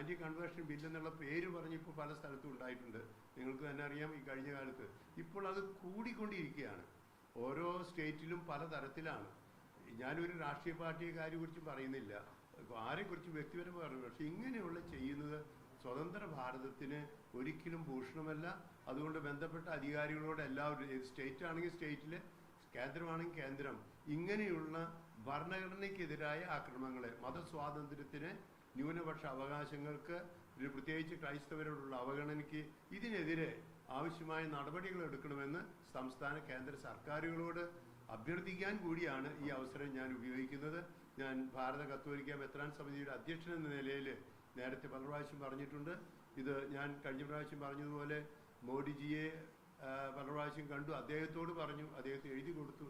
Anti conversion bill എന്നുള്ള പേര് പറഞ്ഞ് ഇപ്പോൾ പല സ്ഥലത്തും ഉണ്ടായിട്ടുണ്ട്. നിങ്ങൾക്ക് തന്നെ അറിയാം ഈ കഴിഞ്ഞ കാലത്ത്. ഇപ്പോൾ അത് കൂടിക്കൊണ്ടിരിക്കുകയാണ്. ഓരോ സ്റ്റേറ്റിലും പല തരത്തിലാണ്. ഞാനൊരു രാഷ്ട്രീയ പാർട്ടിയെ കാര്യത്തെക്കുറിച്ച് പറയുന്നില്ല. ആരെക്കുറിച്ച് വ്യക്തിപരമായി പറഞ്ഞു പക്ഷെ ഇങ്ങനെയുള്ള ചെയ്യുന്നത് സ്വതന്ത്ര ഭാരതത്തിന് ഒരിക്കലും ഭൂഷണമല്ല. അതുകൊണ്ട് ബന്ധപ്പെട്ട അധികാരികളോട് എല്ലാവരും സ്റ്റേറ്റ് ആണെങ്കിൽ സ്റ്റേറ്റിൽ കേന്ദ്രമാണെങ്കിൽ കേന്ദ്രം ഇങ്ങനെയുള്ള ഭരണഘടനയ്ക്കെതിരായ ആക്രമണങ്ങളെ മതസ്വാതന്ത്ര്യത്തിന് ന്യൂനപക്ഷ അവകാശങ്ങൾക്ക് പ്രത്യേകിച്ച് ക്രൈസ്തവരോടുള്ള അവഗണനയ്ക്ക് ഇതിനെതിരെ ആവശ്യമായ നടപടികൾ എടുക്കണമെന്ന് സംസ്ഥാന കേന്ദ്ര സർക്കാരുകളോട് അഭ്യർത്ഥിക്കാൻ കൂടിയാണ് ഈ അവസരം ഞാൻ ഉപയോഗിക്കുന്നത്. ഞാൻ ഭാരത കത്തോലിക്ക മെത്രാൻ സമിതിയുടെ അധ്യക്ഷൻ എന്ന നിലയിൽ നേരത്തെ പല പ്രാവശ്യം പറഞ്ഞിട്ടുണ്ട്. ഇത് ഞാൻ കഴിഞ്ഞ പ്രാവശ്യം പറഞ്ഞതുപോലെ മോഡിജിയെ പല പ്രാവശ്യം കണ്ടു. അദ്ദേഹത്തോട് പറഞ്ഞു. അദ്ദേഹത്തെ എഴുതി കൊടുത്തു.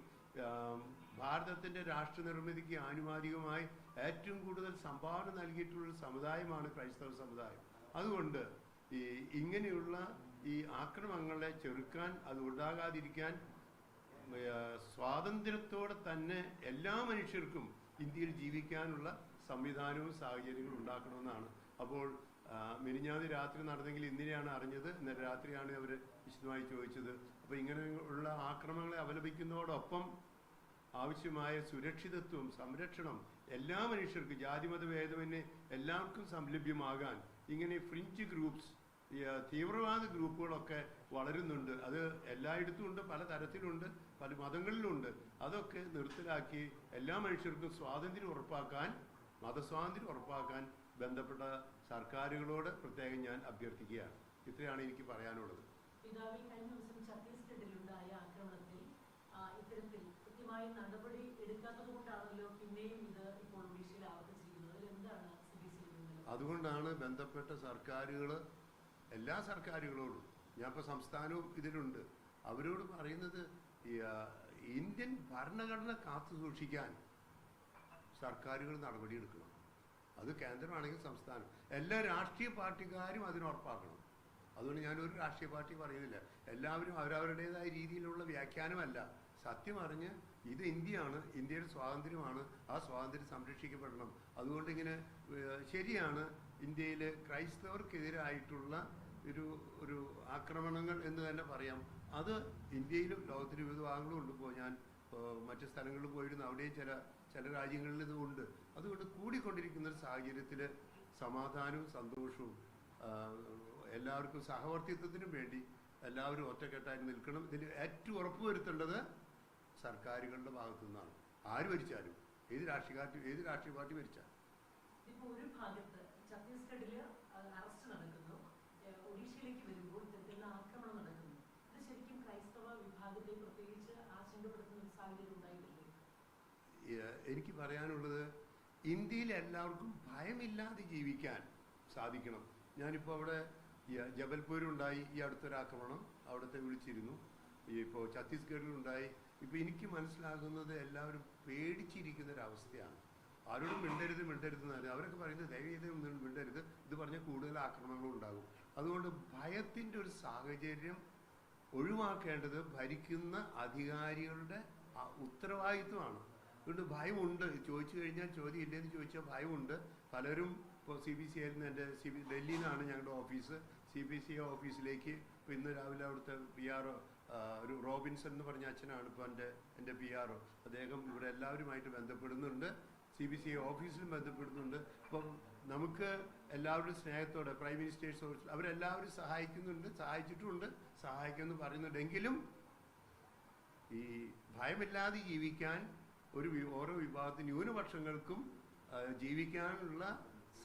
ഭാരതത്തിന്റെ രാഷ്ട്ര നിർമ്മിതിക്ക് ആനുപാതികമായി ഏറ്റവും കൂടുതൽ സംഭാവന നൽകിയിട്ടുള്ള സമുദായമാണ് ക്രൈസ്തവ സമുദായം. അതുകൊണ്ട് ഈ ഇങ്ങനെയുള്ള ഈ ആക്രമങ്ങളെ ചെറുക്കാൻ അത് ഉണ്ടാകാതിരിക്കാൻ സ്വാതന്ത്ര്യത്തോടെ തന്നെ എല്ലാ മനുഷ്യർക്കും ഇന്ത്യയിൽ ജീവിക്കാനുള്ള സംവിധാനവും സാഹചര്യങ്ങളും ഉണ്ടാക്കണമെന്നാണ്. അപ്പോൾ മിനിഞ്ഞാതി രാത്രി നടന്നെങ്കിൽ ഇന്നലെയാണ് അറിഞ്ഞത്. ഇന്നലെ രാത്രിയാണ് അവർ വിശദമായി ചോദിച്ചത്. അപ്പോൾ ഇങ്ങനെയുള്ള ആക്രമണങ്ങളെ അപലപിക്കുന്നതോടൊപ്പം ആവശ്യമായ സുരക്ഷിതത്വം സംരക്ഷണം എല്ലാ മനുഷ്യർക്കും ജാതിമത ഭേദമന്യേ എല്ലാവർക്കും സംലഭ്യമാകാൻ ഇങ്ങനെ ഫ്രിഞ്ച് ഗ്രൂപ്പ്സ് തീവ്രവാദ ഗ്രൂപ്പുകളൊക്കെ വളരുന്നുണ്ട്. അത് എല്ലായിടത്തും ഉണ്ട് പല തരത്തിലുണ്ട് പല മതങ്ങളിലുണ്ട്. അതൊക്കെ നിർത്തലാക്കി എല്ലാ മനുഷ്യർക്കും സ്വാതന്ത്ര്യം ഉറപ്പാക്കാൻ മതസ്വാതന്ത്ര്യം ഉറപ്പാക്കാൻ ബന്ധപ്പെട്ട സർക്കാരുകളോട് പ്രത്യേകം ഞാൻ അഭ്യർത്ഥിക്കുകയാണ്. ഇത്രയാണ് എനിക്ക് പറയാനുള്ളത് പിതാവിൽ കഴിഞ്ഞ ദിവസം ഛത്തീസ്ഗഡിലുണ്ടായ ആക്രമണത്തിൽ ആ, ഇത്തരത്തിൽ അതുകൊണ്ടാണ് ബന്ധപ്പെട്ട സർക്കാരുകൾ എല്ലാ സർക്കാരുകളോടും ഞാൻ ഇപ്പോൾ സംസ്ഥാനവും ഇതിലുണ്ട് അവരോട് പറയുന്നത് ഇന്ത്യൻ ഭരണഘടന കാത്തു സൂക്ഷിക്കാൻ സർക്കാരുകൾ നടപടിയെടുക്കണം അത് കേന്ദ്രമാണെങ്കിൽ സംസ്ഥാനം. എല്ലാ രാഷ്ട്രീയ പാർട്ടിക്കാരും അതിന് ഉറപ്പാക്കണം. അതുകൊണ്ട് ഞാനൊരു രാഷ്ട്രീയ പാർട്ടി പറയുന്നില്ല. എല്ലാവരും അവരവരുടേതായ രീതിയിലുള്ള വ്യാഖ്യാനമല്ല. സത്യം അറിഞ്ഞ് ഇത് ഇന്ത്യയാണ് ഇന്ത്യയുടെ സ്വാതന്ത്ര്യമാണ് ആ സ്വാതന്ത്ര്യം സംരക്ഷിക്കപ്പെടണം. അതുകൊണ്ട് ഇങ്ങനെ ശരിയാണ് ഇന്ത്യയിൽ ക്രൈസ്തവർക്കെതിരായിട്ടുള്ള ഒരു ഒരു ആക്രമണങ്ങൾ എന്ന് തന്നെ പറയാം. അത് ഇന്ത്യയിലും ലോകത്തിന് വിവിധ ഭാഗങ്ങളും ഉണ്ട്. ഇപ്പോൾ ഞാൻ മറ്റു സ്ഥലങ്ങളിൽ പോയിരുന്നു. അവിടെയും ചില ചില രാജ്യങ്ങളിൽ ഉണ്ട്. അതുകൊണ്ട് കൂടിക്കൊണ്ടിരിക്കുന്ന ഒരു സാഹചര്യത്തിൽ സമാധാനവും സന്തോഷവും എല്ലാവർക്കും സഹവർത്തിത്വത്തിനും വേണ്ടി എല്ലാവരും ഒറ്റക്കെട്ടായി നിൽക്കണം. ഇതിൽ ഏറ്റവും ഉറപ്പുവരുത്തേണ്ടത് സർക്കാരുകളുടെ ഭാഗത്തു നിന്നാണ് ആര് ഭരിച്ചാലും? ഏത് രാഷ്ട്രീയ ഏത് രാഷ്ട്രീയ പാർട്ടി ഭരിച്ചാലും. ഒരു ഭാഗത്ത് ഛത്തീസ്ഗഡിൽ അറസ്റ്റ് നടക്കുന്നു. ഒഡീഷയിലേക്ക് വരുമ്പോൾ ആക്രമണം നടക്കുന്നു. ഇത് ശരിക്കും ക്രൈസ്തവ വിഭാഗത്തെ പ്രത്യേകിച്ച് ആശങ്കപ്പെടുത്തുന്ന ഒരു സാഹചര്യം ഉണ്ടായിട്ടില്ലേ? എനിക്ക് പറയാനുള്ളത് ഇന്ത്യയിൽ എല്ലാവർക്കും ഭയമില്ലാതെ ജീവിക്കാൻ സാധിക്കണം. ഞാനിപ്പോൾ അവിടെ ജബൽപൂരുണ്ടായി ഈ അടുത്തൊരാക്രമണം. അവിടുത്തെ വിളിച്ചിരുന്നു. ഇപ്പോ ഇപ്പോൾ ഛത്തീസ്ഗഡിലുണ്ടായി. ഇപ്പോൾ എനിക്ക് മനസ്സിലാകുന്നത് എല്ലാവരും പേടിച്ചിരിക്കുന്ന അവസ്ഥയാണ് ആരോടും മിണ്ടരുത് മിണ്ടരുത് എന്നാണ് അവരൊക്കെ പറയുന്നത് ദയവേത് മിണ്ടരുത്. ഇത് പറഞ്ഞാൽ കൂടുതൽ ആക്രമണങ്ങൾ ഉണ്ടാകും. അതുകൊണ്ട് ഭയത്തിന്റെ ഒരു സാഹചര്യം ഒഴിവാക്കേണ്ടത് ഭരിക്കുന്ന അധികാരികളുടെ ഉത്തരവാദിത്വമാണ്. അതുകൊണ്ട് ഭയമുണ്ട്. ചോദിച്ചു കഴിഞ്ഞാൽ ചോദ്യം ഇല്ലെന്ന് ചോദിച്ചാൽ ഭയമുണ്ട്. പലരും ഇപ്പോൾ സി ബി സി ആയിരുന്നു എന്റെ സി ബി ഡൽഹിയിലാണ് ഞങ്ങളുടെ ഓഫീസ്. സി ബി സി ഓഫീസിലേക്ക് ഇന്ന് രാവിലെ അവിടുത്തെ പി ആർ ഒരു റോബിൻസൺ എന്ന് പറഞ്ഞ അച്ഛനാണ് ഇപ്പോൾ എന്റെ എന്റെ പി ആർ ഒ. അദ്ദേഹം ഇവിടെ എല്ലാവരുമായിട്ട് ബന്ധപ്പെടുന്നുണ്ട്. സി ബി സി ഓഫീസിലും ബന്ധപ്പെടുന്നുണ്ട്. അപ്പം നമുക്ക് എല്ലാവരുടെ സ്നേഹത്തോടെ പ്രൈം മിനിസ്റ്റേഴ്സ് ഓഫീസ് അവരെല്ലാവരും സഹായിക്കുന്നുണ്ട് സഹായിച്ചിട്ടുമുണ്ട് സഹായിക്കുമെന്ന് പറയുന്നുണ്ടെങ്കിലും ഈ ഭയമില്ലാതെ ജീവിക്കാൻ ഒരു ഓരോ വിഭാഗത്തിന് ന്യൂനപക്ഷങ്ങൾക്കും ജീവിക്കാനുള്ള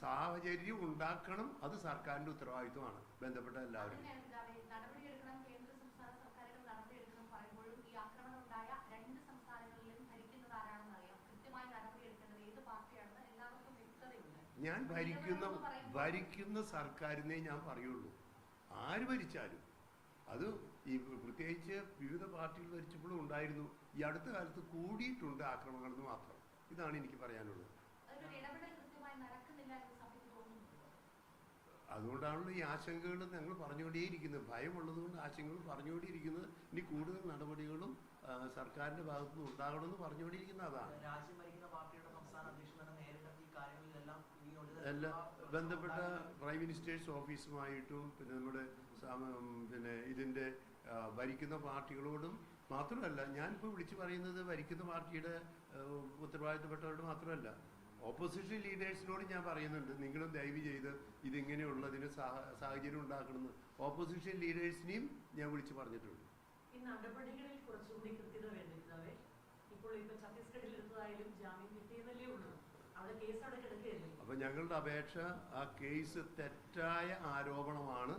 സാഹചര്യം ഉണ്ടാക്കണം. അത് സർക്കാരിന്റെ ഉത്തരവാദിത്വമാണ്. ബന്ധപ്പെട്ട എല്ലാവരും അതിനാണ് പിതാവേ, നടപടിയെടുക്കണം കേന്ദ്ര സംസ്ഥാന സർക്കാരുകൾ നടപടിയെടുക്കണം പറയുമ്പോഴും ഈ ആക്രമണം ഉണ്ടായ രണ്ട് സംസ്ഥാനങ്ങളിലും ഭരിക്കുന്നത് ആരാണെന്ന് അറിയാം കൃത്യമായി നടപടിയെടുക്കേണ്ടത് ഏത് പാർട്ടിയാണെന്ന് എല്ലാവർക്കും വ്യക്തതയുണ്ട് ഞാൻ ഭരിക്കുന്ന ഭരിക്കുന്ന സർക്കാരിനെ ഞാൻ പറയുള്ളൂ. ആര് ഭരിച്ചാലും. അത് ഈ പ്രത്യേകിച്ച് വിവിധ പാർട്ടികൾ ഭരിച്ചപ്പോഴും ഉണ്ടായിരുന്നു. ഈ അടുത്ത കാലത്ത് കൂടിയിട്ടുണ്ട് ആക്രമണങ്ങൾ എന്ന് മാത്രം. ഇതാണ് എനിക്ക് പറയാനുള്ളത്. അതുകൊണ്ടാണല്ലോ ഈ ആശങ്കകൾ ഞങ്ങൾ പറഞ്ഞുകൊണ്ടേയിരിക്കുന്നത്. ഭയമുള്ളത് കൊണ്ട് ആശങ്കകൾ പറഞ്ഞുകൊണ്ടേയിരിക്കുന്നത്. ഇനി കൂടുതൽ നടപടികളും സർക്കാരിന്റെ ഭാഗത്തുനിന്ന് ഉണ്ടാകണമെന്ന് പറഞ്ഞുകൊണ്ടിരിക്കുന്ന അതാണ് രാജ്യം ഭരിക്കുന്ന പാർട്ടിയുടെ സംസ്ഥാന അധ്യക്ഷൻ തന്നെ നേരിട്ട് ഈ കാര്യങ്ങളിലെല്ലാം ഇനി ഒരു എല്ലാ ബന്ധപ്പെട്ട പ്രൈം മിനിസ്റ്റേഴ്സ് ഓഫീസുമായിട്ടും പിന്നെ നമ്മുടെ പിന്നെ ഇതിന്റെ ഭരിക്കുന്ന പാർട്ടികളോടും മാത്രമല്ല ഞാനിപ്പോൾ വിളിച്ചു പറയുന്നത് ഭരിക്കുന്ന പാർട്ടിയുടെ ഉത്തരവാദിത്തപ്പെട്ടവരോട് മാത്രമല്ല. ഓപ്പോസിഷൻ ലീഡേഴ്സിനോട് ഞാൻ പറയുന്നുണ്ട് നിങ്ങളും ദയവ് ചെയ്ത് ഇതിങ്ങനെയുള്ളതിന് സാഹ- സാഹചര്യം ഉണ്ടാക്കണമെന്ന്. ഓപ്പോസിഷൻ ലീഡേഴ്സിനെയും ഞാൻ വിളിച്ചു പറഞ്ഞിട്ടുണ്ട്. ഈ നടപടികളിൽ ഇപ്പോൾ ഇപ്പൊ ഛത്തീസ്ഗഡിൽ ജാമ്യം കിട്ടിയതല്ലേ ഉള്ളൂ. അവിടെ കേസ് അപ്പോൾ ഞങ്ങളുടെ അപേക്ഷ ആ കേസ് തെറ്റായ ആരോപണമാണ്.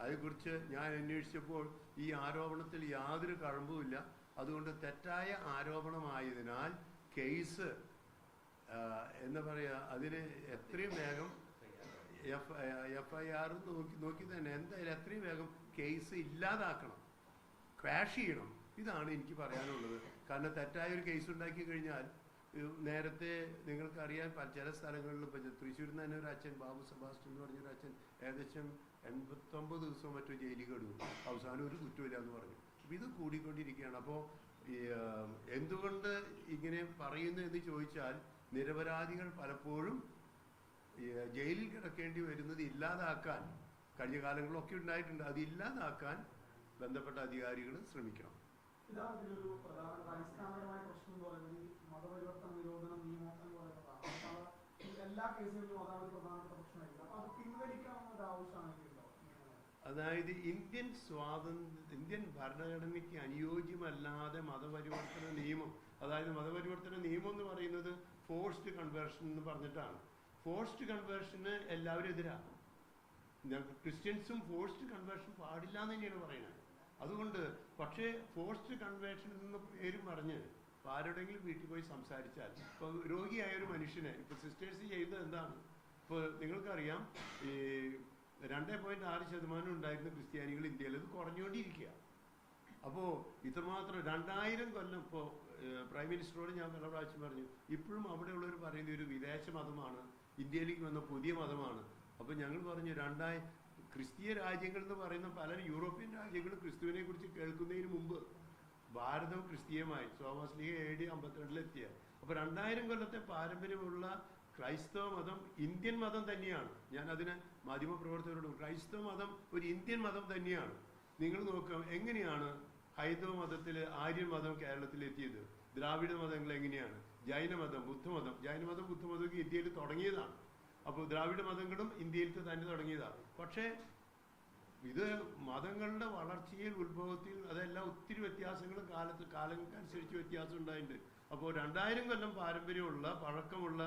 അതേക്കുറിച്ച് ഞാൻ അന്വേഷിച്ചപ്പോൾ ഈ ആരോപണത്തിൽ യാതൊരു കഴമ്പുമില്ല. അതുകൊണ്ട് തെറ്റായ ആരോപണമായതിനാൽ കേസ് എന്ന് പറയുക അതിന് എത്രയും വേഗം എഫ് എഫ് ഐ ആർ നോക്കി നോക്കി തന്നെ എന്തായാലും എത്രയും വേഗം കേസ് ഇല്ലാതാക്കണം. ക്വാഷ് ചെയ്യണം. ഇതാണ് എനിക്ക് പറയാനുള്ളത്. കാരണം തെറ്റായ ഒരു കേസ് ഉണ്ടാക്കി കഴിഞ്ഞാൽ നേരത്തെ നിങ്ങൾക്കറിയാൻ ചില സ്ഥലങ്ങളിൽ ഇപ്പം തൃശ്ശൂരിൽ നിന്ന് തന്നെ ഒരു അച്ഛൻ ബാബു സെബാസ്റ്റ്യൻ എന്ന് പറഞ്ഞൊരു അച്ഛൻ ഏകദേശം എൺപത്തൊമ്പത് ദിവസം മറ്റോ ജയിലിൽ കിടന്നു അവസാനം ഒരു കുറ്റമില്ല എന്ന് പറഞ്ഞു. അപ്പം ഇത് കൂടിക്കൊണ്ടിരിക്കുകയാണ്. അപ്പോൾ എന്തുകൊണ്ട് ഇങ്ങനെ പറയുന്നു എന്ന് ചോദിച്ചാൽ നിരപരാധികൾ പലപ്പോഴും ജയിലിൽ കിടക്കേണ്ടി വരുന്നത് ഇല്ലാതാക്കാൻ കഴിഞ്ഞ കാലങ്ങളിലൊക്കെ ഉണ്ടായിട്ടുണ്ട്. അത് ഇല്ലാതാക്കാൻ ബന്ധപ്പെട്ട അധികാരികൾ ശ്രമിക്കണം. പ്രധാന പ്രശ്നം എന്ന് മതപരിവർത്തന നിരോധന നിയമം എല്ലാ കേസുകളിലും പ്രശ്നമായിരിക്കും. അപ്പൊ അതായത് ഇന്ത്യൻ സ്വാതന്ത്ര്യ ഇന്ത്യൻ ഭരണഘടനയ്ക്ക് അനുയോജ്യമല്ലാതെ മതപരിവർത്തന നിയമം അതായത് മതപരിവർത്തന നിയമം എന്ന് പറയുന്നത് ഫോഴ്സ്ഡ് കൺവേർഷൻ എന്ന് പറഞ്ഞിട്ടാണ്. ഫോഴ്സ്ഡ് കൺവേർഷന് എല്ലാവരും എതിരാണ് ക്രിസ്ത്യൻസും ഫോഴ്സ്ഡ് കൺവേർഷൻ പാടില്ല എന്ന് തന്നെയാണ് പറയുന്നത്. അതുകൊണ്ട് പക്ഷേ ഫോഴ്സ്ഡ് കൺവേർഷൻ എന്ന പേരും പറഞ്ഞ് ഇപ്പൊ ആരോടെങ്കിലും വീട്ടിൽ പോയി സംസാരിച്ചാൽ ഇപ്പോൾ രോഗിയായ ഒരു മനുഷ്യനെ ഇപ്പോൾ സിസ്റ്റേഴ്സ് ചെയ്യുന്നത് എന്താണ്? ഇപ്പോൾ നിങ്ങൾക്കറിയാം ഈ രണ്ടേ പോയിന്റ് ആറ് ശതമാനം ഉണ്ടായിരുന്ന ക്രിസ്ത്യാനികൾ ഇന്ത്യയിൽ അത് കുറഞ്ഞുകൊണ്ടിരിക്കുക. അപ്പോൾ ഇത്രമാത്രം രണ്ടായിരം കൊല്ലം ഇപ്പോൾ പ്രൈം മിനിസ്റ്ററോട് ഞാൻ പല പ്രാവശ്യം പറഞ്ഞു ഇപ്പോഴും അവിടെയുള്ളവർ പറയുന്ന ഒരു വിദേശ മതമാണ് ഇന്ത്യയിലേക്ക് വന്ന പുതിയ മതമാണ്. അപ്പോൾ ഞങ്ങൾ പറഞ്ഞു രണ്ടായി ക്രിസ്തീയ രാജ്യങ്ങൾ എന്ന് പറയുന്ന പല യൂറോപ്യൻ രാജ്യങ്ങളും ക്രിസ്തുവിനെ കുറിച്ച് കേൾക്കുന്നതിന് മുമ്പ് ഭാരതം ക്രിസ്തീയമായി. സോമസ്ലിഹ എ ഡി അമ്പത്തിരണ്ടിലെത്തിയ. അപ്പോൾ രണ്ടായിരം കൊല്ലത്തെ പാരമ്പര്യമുള്ള ക്രൈസ്തവ മതം ഇന്ത്യൻ മതം തന്നെയാണ്. ഞാൻ അതിന് മാധ്യമപ്രവർത്തകരോട് ക്രൈസ്തവ മതം ഒരു ഇന്ത്യൻ മതം തന്നെയാണ്. നിങ്ങൾ നോക്കാം എങ്ങനെയാണ് ഹൈന്ദവ മതത്തിൽ ആര്യൻ മതം കേരളത്തിൽ എത്തിയത് ദ്രാവിഡ മതങ്ങൾ എങ്ങനെയാണ്? ജൈനമതം ബുദ്ധമതം ജൈനമതം ബുദ്ധമതമൊക്കെ ഇന്ത്യയിൽ തുടങ്ങിയതാണ്. അപ്പോൾ ദ്രാവിഡ മതങ്ങളും ഇന്ത്യയിൽ തന്നെ തുടങ്ങിയതാണ്. പക്ഷേ ഇത് മതങ്ങളുടെ വളർച്ചയിൽ ഉത്ഭവത്തിൽ അതെല്ലാം ഒത്തിരി വ്യത്യാസങ്ങളും കാലത്ത് കാലങ്ങൾക്കനുസരിച്ച് വ്യത്യാസം ഉണ്ടായിട്ടുണ്ട്. അപ്പോൾ രണ്ടായിരം കൊല്ലം പാരമ്പര്യമുള്ള പഴക്കമുള്ള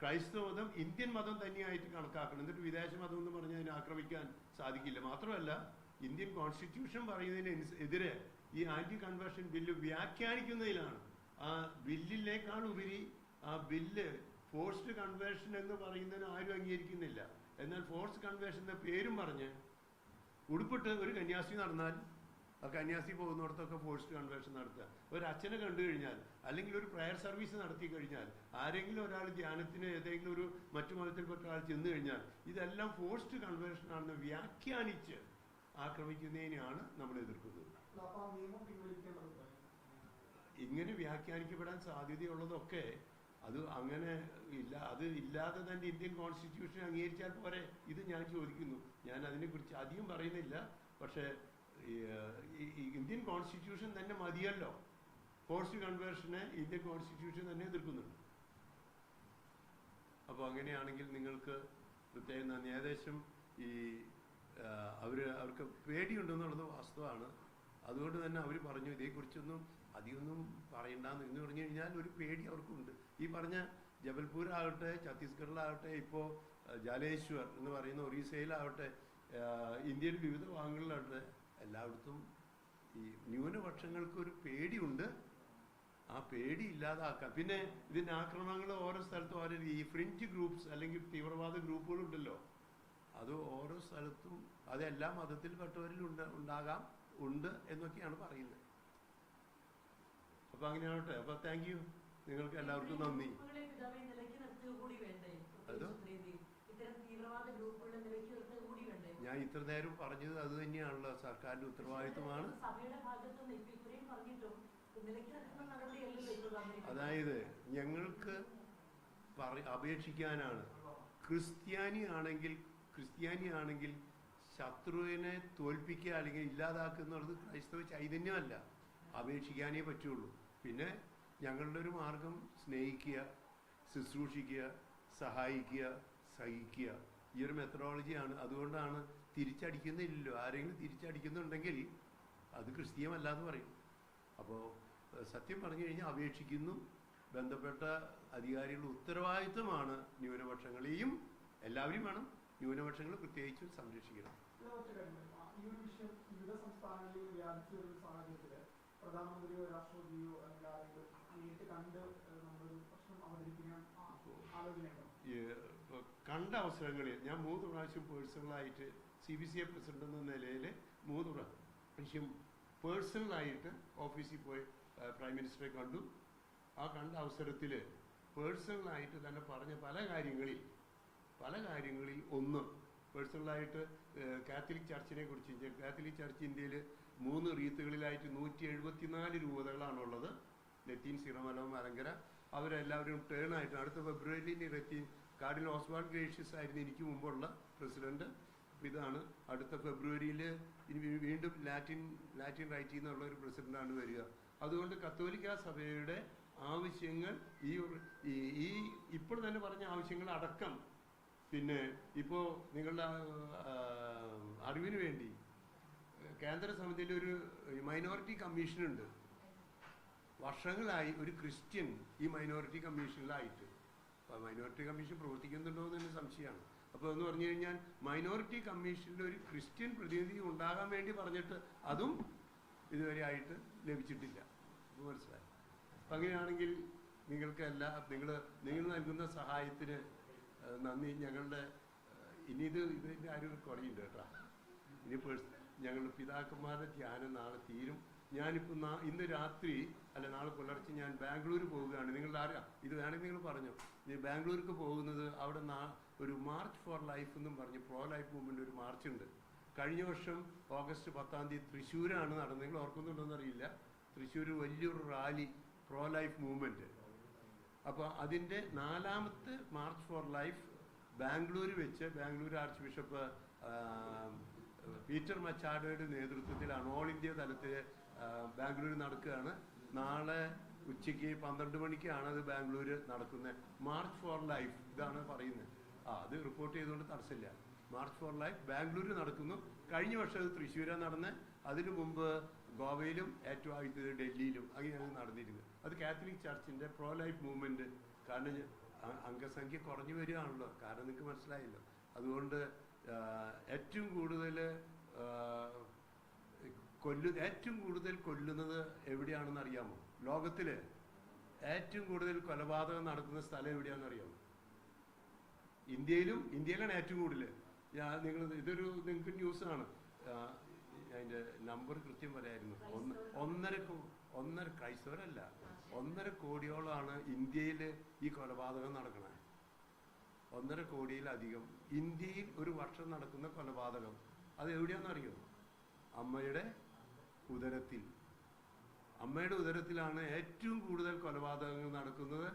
ക്രൈസ്തവ മതം ഇന്ത്യൻ മതം തന്നെയായിട്ട് കണക്കാക്കണം. എന്നിട്ട് വിദേശ മതം എന്ന് പറഞ്ഞ് അതിനെ ആക്രമിക്കാൻ സാധിക്കില്ല. മാത്രമല്ല ഇന്ത്യൻ കോൺസ്റ്റിറ്റ്യൂഷൻ പറയുന്നതിന് എതിരെ ഈ ആന്റി കൺവേർഷൻ ബില്ല് വ്യാഖ്യാനിക്കുന്നതിലാണ്. ആ ബില്ലിനേക്കാൾ ഉപരി ആ ബില്ല് ഫോഴ്സ്ഡ് കൺവേർഷൻ എന്ന് പറയുന്നതിന് ആരും അംഗീകരിക്കുന്നില്ല. എന്നാൽ ഫോഴ്സ് കൺവേർഷൻ എന്ന പേരും പറഞ്ഞ് ഉടുപ്പിട്ട് ഒരു കന്യാസ്ത്രീ നടന്നാൽ ആ കന്യാസ്ത്രീ പോകുന്നിടത്തൊക്കെ ഫോഴ്സ്ഡ് കൺവേർഷൻ നടത്തുക. ഒരു അച്ഛനെ കണ്ടു കഴിഞ്ഞാൽ അല്ലെങ്കിൽ ഒരു പ്രയർ സർവീസ് നടത്തി കഴിഞ്ഞാൽ ആരെങ്കിലും ഒരാൾ ധ്യാനത്തിന് ഏതെങ്കിലും ഒരു മറ്റു മതത്തിൽപ്പെട്ട ആൾ ചെന്ന് കഴിഞ്ഞാൽ ഇതെല്ലാം ഫോഴ്സ്ഡ് കൺവേർഷൻ ആണെന്ന് വ്യാഖ്യാനിച്ച് ആക്രമിക്കുന്നതിനെയാണ് നമ്മൾ എതിർക്കുന്നത്. ഇങ്ങനെ വ്യാഖ്യാനിക്കപ്പെടാൻ സാധ്യതയുള്ളതൊക്കെ അത് അങ്ങനെ ഇല്ല അത് ഇല്ലാതെ തന്നെ ഇന്ത്യൻ കോൺസ്റ്റിറ്റ്യൂഷൻ അംഗീകരിച്ചാൽ പോരെ? ഇത് ഞാൻ ചോദിക്കുന്നു. ഞാൻ അതിനെക്കുറിച്ച് അധികം പറയുന്നില്ല. പക്ഷേ ഇന്ത്യൻ കോൺസ്റ്റിറ്റ്യൂഷൻ തന്നെ മതിയല്ലോ. ഫോഴ്സ് കൺവേർഷനെ ഇന്ത്യൻ കോൺസ്റ്റിറ്റ്യൂഷൻ തന്നെ എതിർക്കുന്നുണ്ട്. അപ്പോൾ അങ്ങനെയാണെങ്കിൽ നിങ്ങൾക്ക് പ്രത്യേകം നന്ദി. ഏകദേശം ഈ അവർ അവർക്ക് പേടിയുണ്ടെന്നുള്ളത് വാസ്തവമാണ്. അതുകൊണ്ട് തന്നെ അവർ പറഞ്ഞു ഇതേക്കുറിച്ചൊന്നും അധികമൊന്നും പറയണ്ടെന്ന് എന്ന് പറഞ്ഞു കഴിഞ്ഞാൽ ഒരു പേടി അവർക്കുണ്ട്. ഈ പറഞ്ഞ ജബൽപൂരാകട്ടെ ഛത്തീസ്ഗഡിലാകട്ടെ ഇപ്പോൾ ജാലേശ്വർ എന്ന് പറയുന്ന ഒറീസയിലാവട്ടെ ഇന്ത്യയുടെ വിവിധ ഭാഗങ്ങളിലാവട്ടെ എല്ലായിടത്തും ഈ ന്യൂനപക്ഷങ്ങൾക്ക് ഒരു പേടിയുണ്ട്. ആ പേടി ഇല്ലാതാക്കാം. പിന്നെ ഇതിന്റെ ആക്രമണങ്ങൾ ഓരോ സ്ഥലത്തും ഓരോ ഈ ഫ്രിഞ്ച് ഗ്രൂപ്പ്സ് അല്ലെങ്കിൽ തീവ്രവാദ ഗ്രൂപ്പുകളുണ്ടല്ലോ. അത് ഓരോ സ്ഥലത്തും അത് എല്ലാ മതത്തിൽപ്പെട്ടവരിലും ഉണ്ട് ഉണ്ടാകാം ഉണ്ട് എന്നൊക്കെയാണ് പറയുന്നത്. അപ്പൊ അങ്ങനെയാവട്ടെ. അപ്പൊ താങ്ക് യു നിങ്ങൾക്ക് എല്ലാവർക്കും നന്ദി. ഞാൻ ഇത്ര നേരം പറഞ്ഞത് അത് തന്നെയാണല്ലോ. സർക്കാരിന്റെ ഉത്തരവാദിത്വമാണ്. അതായത് ഞങ്ങൾക്ക് അപേക്ഷിക്കാനാണ്. ക്രിസ്ത്യാനി ആണെങ്കിൽ ക്രിസ്ത്യാനി ആണെങ്കിൽ ശത്രുവിനെ തോൽപ്പിക്കുക അല്ലെങ്കിൽ ഇല്ലാതാക്കുക ക്രൈസ്തവ ചൈതന്യമല്ല. അപേക്ഷിക്കാനേ പറ്റുള്ളൂ. പിന്നെ ഞങ്ങളുടെ ഒരു മാർഗം സ്നേഹിക്കുക ശുശ്രൂഷിക്കുക സഹായിക്കുക സഹിക്കുക. ഈ ഒരു മെത്തഡോളജിയാണ് അതുകൊണ്ടാണ് തിരിച്ചടിക്കുന്നില്ലല്ലോ. ആരെങ്കിലും തിരിച്ചടിക്കുന്നുണ്ടെങ്കിൽ അത് ക്രിസ്തീയമല്ലാന്ന് പറയും. അപ്പോൾ സത്യം പറഞ്ഞു കഴിഞ്ഞാൽ അപേക്ഷിക്കുന്നു. ബന്ധപ്പെട്ട അധികാരികളുടെ ഉത്തരവാദിത്വമാണ് ന്യൂനപക്ഷങ്ങളെയും എല്ലാവരും വേണം ന്യൂനപക്ഷങ്ങൾ പ്രത്യേകിച്ചും സംരക്ഷിക്കണം. പ്രധാനമന്ത്രിയോ രാഷ്ട്രപതിയോ കണ്ട് അവസരങ്ങളിൽ ഞാൻ മൂന്ന് പ്രാവശ്യം പേഴ്സണലായിട്ട് C B C A president എന്ന നിലയിൽ മൂന്ന് പ്രാവശ്യം പേഴ്സണലായിട്ട് ഓഫീസിൽ പോയി പ്രൈം മിനിസ്റ്ററെ കണ്ടു. ആ കണ്ട അവസരത്തിൽ പേഴ്സണലായിട്ട് തന്നെ പറഞ്ഞ പല കാര്യങ്ങളിൽ പല കാര്യങ്ങളിൽ ഒന്ന് പേഴ്സണലായിട്ട് കാത്തലിക് ചർച്ചിനെ കുറിച്ച് കാത്തലിക് ചർച്ച് ഇന്ത്യയിൽ മൂന്ന് റീത്തുകളിലായിട്ട് നൂറ്റി എഴുപത്തിനാല് രൂപതകളാണുള്ളത് ലത്തീൻ സിറമലം മലങ്കര അവരെല്ലാവരും ടേൺ ആയിട്ട് അടുത്ത ഫെബ്രുവരിയിൽ ലത്തീൻ കാർഡിനൽ ഓസ്വാൾഡ് ഗ്രേഷ്യസ് ആയിരുന്നു എനിക്ക് മുമ്പുള്ള പ്രസിഡന്റ്. ഇതാണ് അടുത്ത ഫെബ്രുവരിയിൽ ഇനി വീണ്ടും ലാറ്റിൻ ലാറ്റിൻ റൈറ്റിൽ എന്നുള്ള ഒരു പ്രസിഡന്റാണ് വരിക. അതുകൊണ്ട് കത്തോലിക്ക സഭയുടെ ആവശ്യങ്ങൾ ഈ- ഈ ഇപ്പോൾ തന്നെ പറഞ്ഞ ആവശ്യങ്ങൾ അടക്കം പിന്നെ ഇപ്പോൾ നിങ്ങളുടെ അറിവിന് വേണ്ടി കേന്ദ്ര സമിതിയിൽ ഒരു മൈനോറിറ്റി കമ്മീഷൻ ഉണ്ട്. വർഷങ്ങളായി ഒരു ക്രിസ്ത്യൻ ഈ മൈനോറിറ്റി കമ്മീഷനിലായിട്ട് അപ്പോൾ മൈനോറിറ്റി കമ്മീഷൻ പ്രവർത്തിക്കുന്നുണ്ടോ എന്ന് തന്നെ സംശയമാണ്. അപ്പോൾ എന്ന് പറഞ്ഞു കഴിഞ്ഞാൽ മൈനോറിറ്റി കമ്മീഷനിൽ ഒരു ക്രിസ്ത്യൻ പ്രതിനിധി ഉണ്ടാകാൻ വേണ്ടി പറഞ്ഞിട്ട് അതും ഇതുവരെ ആയിട്ട് ലഭിച്ചിട്ടില്ല. മനസ്സിലായി? അപ്പം അങ്ങനെയാണെങ്കിൽ നിങ്ങൾക്ക് എല്ലാ നിങ്ങൾ നിങ്ങൾ നൽകുന്ന സഹായത്തിന് നന്ദി. ഞങ്ങളുടെ ഇനി ഇത് ഇതിന്റെ ആരും കുറയുണ്ട് കേട്ടോ. ഇനി ഞങ്ങളുടെ പിതാക്കന്മാരുടെ ധ്യാനം നാളെ തീരും. ഞാനിപ്പോൾ നാ ഇന്ന് രാത്രി അല്ല നാളെ പുലർച്ചെ ഞാൻ ബാംഗ്ലൂർ പോവുകയാണ്. നിങ്ങളുടെ അറിയാം ഇത് വേണമെങ്കിൽ നിങ്ങൾ പറഞ്ഞു. നീ ബാംഗ്ലൂർക്ക് പോകുന്നത് അവിടെ നാ ഒരു മാർച്ച് ഫോർ ലൈഫ് എന്നും പറഞ്ഞ് പ്രോ ലൈഫ് മൂവ്മെന്റ് ഒരു മാർച്ച് ഉണ്ട്. കഴിഞ്ഞ വർഷം ഓഗസ്റ്റ് പത്താം തീയതി തൃശ്ശൂരാണ് നടന്നത്. നിങ്ങൾ ഓർക്കുന്നുണ്ടോയെന്ന് അറിയില്ല. തൃശ്ശൂർ വലിയൊരു റാലി പ്രോ ലൈഫ് മൂവ്മെന്റ് അപ്പോൾ അതിന്റെ നാലാമത്തെ മാർച്ച് ഫോർ ലൈഫ് ബാംഗ്ലൂർ വെച്ച് ബാംഗ്ലൂർ ആർച്ച് ബിഷപ്പ് പീറ്റർ മച്ചാഡോയുടെ നേതൃത്വത്തിലാണ് ഓൾ ഇന്ത്യ തലത്തിൽ ബാംഗ്ലൂർ നടക്കുകയാണ്. നാളെ ഉച്ചയ്ക്ക് പന്ത്രണ്ട് മണിക്കാണ് അത് ബാംഗ്ലൂർ നടക്കുന്നത് മാർച്ച് ഫോർ ലൈഫ് ഇതാണ് പറയുന്നത് ആ അത് റിപ്പോർട്ട് ചെയ്തുകൊണ്ട് തടസ്സമില്ല. മാർച്ച് ഫോർ ലൈഫ് ബാംഗ്ലൂർ നടക്കുന്നു. കഴിഞ്ഞ വർഷം അത് തൃശ്ശൂരാണ് നടന്നത് അതിനു മുമ്പ് ഗോവയിലും ഏറ്റവും ആദ്യത്തേത് ഡൽഹിയിലും അങ്ങനെയാണ് നടന്നിരുന്നത്. അത് കാത്തലിക് ചർച്ചിന്റെ പ്രോ ലൈഫ് മൂവ്മെന്റ് കാരണം അംഗസംഖ്യ കുറഞ്ഞു വരികയാണല്ലോ. കാരണം നിങ്ങൾക്ക് മനസ്സിലായല്ലോ. അതുകൊണ്ട് ഏറ്റവും കൂടുതൽ കൊല്ലു ഏറ്റവും കൂടുതൽ കൊല്ലുന്നത് എവിടെയാണെന്ന് അറിയാമോ? ലോകത്തിൽ ഏറ്റവും കൂടുതൽ കൊലപാതകം നടക്കുന്ന സ്ഥലം എവിടെയാണെന്ന് അറിയാമോ? ഇന്ത്യയിലും ഇന്ത്യയിലാണ് ഏറ്റവും കൂടുതൽ. ഞാൻ നിങ്ങൾ ഇതൊരു നിങ്ങൾക്ക് ന്യൂസാണ് അതിന്റെ നമ്പർ കൃത്യം പറയായിരുന്നു. ഒന്ന് ഒന്നര ഒന്നര ക്രൈസ്തവരല്ല ഒന്നര കോടിയോളമാണ് ഇന്ത്യയിൽ ഈ കൊലപാതകം നടക്കണേ. ഒന്നര കോടിയിലധികം. ഇന്ത്യയിൽ ഒരു വർഷം നടക്കുന്ന കൊലപാതകം അത് എവിടെയാണെന്നറിയോ അമ്മയുടെ ഉദരത്തിൽ. അമ്മയുടെ ഉദരത്തിലാണ് ഏറ്റവും കൂടുതൽ കൊലപാതകങ്ങൾ നടക്കുന്നത്.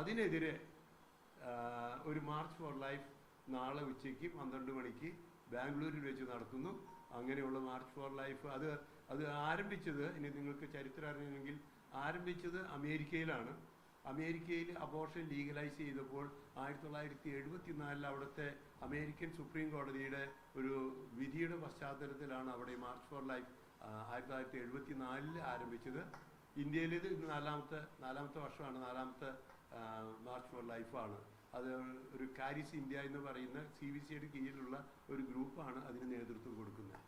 അതിനെതിരെ ഒരു മാർച്ച് ഫോർ ലൈഫ് നാളെ ഉച്ചയ്ക്ക് പന്ത്രണ്ട് മണിക്ക് ബാംഗ്ലൂരിൽ വെച്ച് നടത്തുന്നു. അങ്ങനെയുള്ള മാർച്ച് ഫോർ ലൈഫ് അത് അത് ആരംഭിച്ചത് ഇനി നിങ്ങൾക്ക് ചരിത്രം അറിയണമെങ്കിൽ ആരംഭിച്ചത് അമേരിക്കയിലാണ്. അമേരിക്കയിൽ അബോർഷൻ ലീഗലൈസ് ചെയ്തപ്പോൾ ആയിരത്തി തൊള്ളായിരത്തി എഴുപത്തി നാലിൽ അവിടുത്തെ അമേരിക്കൻ സുപ്രീം കോടതിയുടെ ഒരു വിധിയുടെ പശ്ചാത്തലത്തിലാണ് അവിടെ മാർച്ച് ഫോർ ലൈഫ് ആയിരത്തി തൊള്ളായിരത്തി എഴുപത്തി നാലിൽ ആരംഭിച്ചത്. ഇന്ത്യയിൽ ഇത് നാലാമത്തെ നാലാമത്തെ വർഷമാണ് നാലാമത്തെ മാർച്ച് ഫോർ ലൈഫാണ് അത് ഒരു കാരിസ് ഇന്ത്യ എന്ന് പറയുന്ന സി വി സിയുടെ കീഴിലുള്ള ഒരു ഗ്രൂപ്പാണ് അതിന് നേതൃത്വം കൊടുക്കുന്നത്.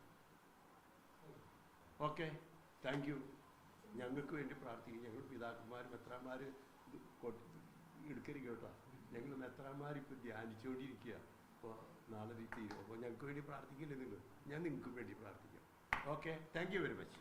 Okay thank you. ഞങ്ങൾക്ക് വേണ്ടി പ്രാർത്ഥിക്കും. ഞങ്ങൾ പിതാക്കന്മാർ മെത്രാന്മാർ എടുക്കരുത് കേട്ടോ. ഞങ്ങൾ മെത്രാന്മാർ ഇപ്പോൾ ധ്യാനിച്ചുകൊണ്ടിരിക്കുക അപ്പോൾ നാളെ തീരും. അപ്പോൾ ഞങ്ങൾക്ക് വേണ്ടി പ്രാർത്ഥിക്കില്ലേ നിങ്ങൾ? ഞാൻ നിങ്ങൾക്ക് വേണ്ടി പ്രാർത്ഥിക്കാം. Okay thank you very much.